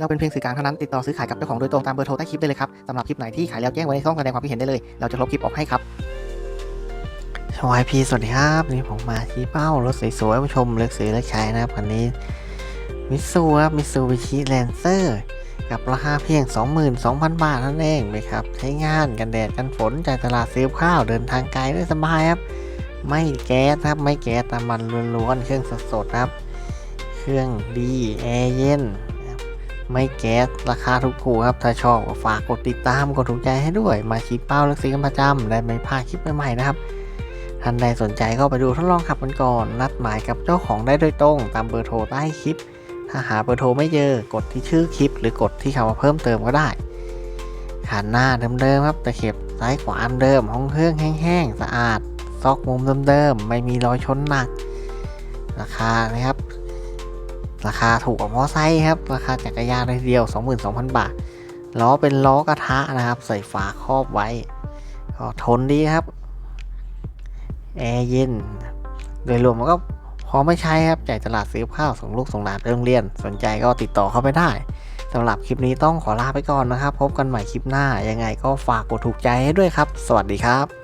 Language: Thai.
เราเป็นเพียงสื่อกลางเท่านั้นติดต่อซื้อขายกับเจ้าของโดยตรงตามเบอร์โทรใต้คลิปได้เลยครับสำหรับคลิปไหนที่ขายแล้วแจ้งไว้ในช่องแสดงความคิดเห็นได้เลย เราจะลบคลิปออกให้ครับวายพีสวัสดีครับนี่ผมมาที่เป้ารถสวยๆผู้ชมเลือกซื้อเลือกใช้นะครับคันนี้มิตซูครับมิตซูบิชิแลนเซอร์กับราคาเพียง 22,000 บาทนั่นเองนะครับ ใช้งานกันแดดกันฝนจ่ายตลาดซื้อข้าวเดินทางไกลได้สบายครับ ไม่แก๊สครับ ไม่แก๊สน้ำมันล้วนๆ เครื่องสดๆครับ เครื่องดี แอร์เย็น ไม่แก๊สราคาถูกๆครับ ถ้าชอบฝากกดติดตามกดถูกใจให้ด้วย มาชี้เป้าลือกซื้อกันประจำได้ไม่พลาดคลิปใหม่ๆนะครับท่านใดสนใจก็ไปดูทดลองขับกันก่อน นัดหมายกับเจ้าของได้โดยตรง ตามเบอร์โทรใต้คลิป ถ้าหาเบอร์โทรไม่เจอกดที่ชื่อคลิป หรือกดที่คำว่าเพิ่มเติมก็ได้ขานหน้าเดิมๆครับตะเข็บซ้ายขวาเดิม ห้องเครื่องแห้งๆสะอาด ซอกมุมเดิมๆไม่มีรอยชนหนักราคานะครับ ราคาถูกกว่ามอไซค์ครับ ราคาจักรยานเลยเดียว 22,000 บาท ล้อเป็นล้อกระทะนะครับ ใส่ฝาครอบไว้ ก็ทนดีครับ แอร์เย็น โดยรวมมันก็พอไม่ใช้ครับจ่ายตลาดซื้อข้าวส่งลูกส่งหลานไปโรงเรียน สนใจก็ติดต่อเข้าไปได้สำหรับคลิปนี้ต้องขอลาไปก่อนนะครับ พบกันใหม่คลิปหน้า ยังไงก็ฝากกดถูกใจให้ด้วยครับ สวัสดีครับ